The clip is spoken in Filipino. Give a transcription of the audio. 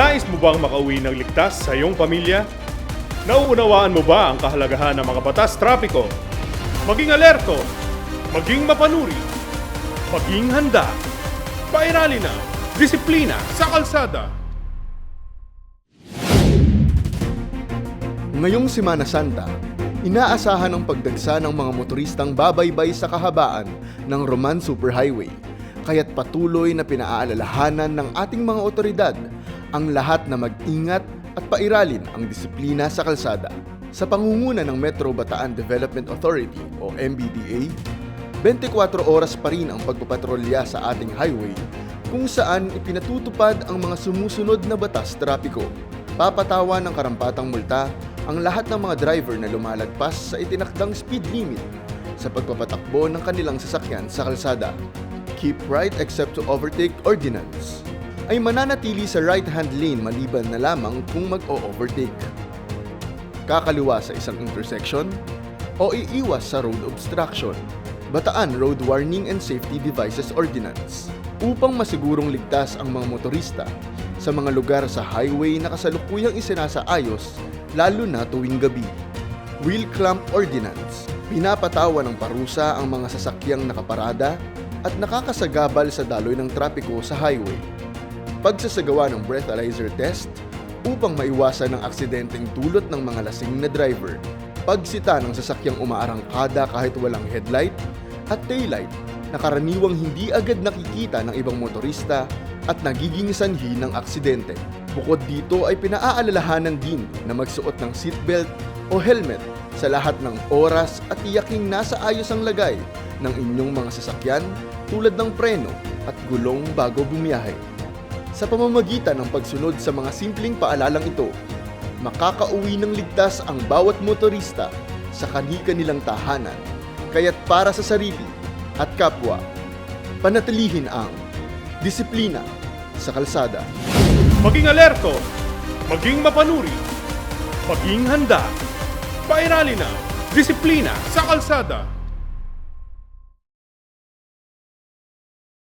Nais mo bang makauwi ng ligtas sa iyong pamilya? Nauunawaan mo ba ang kahalagahan ng mga batas trapiko? Maging alerto, maging mapanuri, maging handa. Pairali na, disiplina sa kalsada. Ngayong Semana Santa, inaasahan ang pagdagsa ng mga motoristang babaybay sa kahabaan ng Roman Superhighway. Kaya't patuloy na pinaalalahanan ng ating mga otoridad ang lahat na mag-ingat at pairalin ang disiplina sa kalsada. Sa pangunguna ng Metro Bataan Development Authority o MBDA, 24 oras pa rin ang pagpapatrolya sa ating highway kung saan ipinatutupad ang mga sumusunod na batas trapiko. Papatawan ng karampatang multa ang lahat ng mga driver na lumalagpas sa itinakdang speed limit sa pagpapatakbo ng kanilang sasakyan sa kalsada. Keep right except to overtake ordinance ay mananatili sa right-hand lane maliban na lamang kung mag-o-overtake kakaliwa sa isang intersection, o iiwas sa road obstruction. Bataan Road Warning and Safety Devices Ordinance upang masigurong ligtas ang mga motorista sa mga lugar sa highway na kasalukuyang isinasaayos lalo na tuwing gabi. Wheel Clamp Ordinance Pinapatawan ng parusa ang mga sasakyang nakaparada at nakakasagabal sa daloy ng trapiko sa highway pagsasagawa ng breathalyzer test upang maiwasan ang aksidenteng dulot ng mga lasing na driver, pagsita ng sasakyang umaarangkada kahit walang headlight at taillight na karaniwang hindi agad nakikita ng ibang motorista at nagiging sanhi ng aksidente. Bukod dito ay pinaaalalahanan din na magsuot ng seatbelt o helmet sa lahat ng oras at tiyaking nasa ayos ang lagay ng inyong mga sasakyan tulad ng preno at gulong bago bumiyahe. Sa pamamagitan ng pagsunod sa mga simpleng paalalang ito, makakauwi ng ligtas ang bawat motorista sa kani-kanilang tahanan. Kaya't para sa sarili at kapwa, panatilihin ang disiplina sa kalsada. Maging alerto, maging mapanuri, maging handa. Pairali na, disiplina sa kalsada.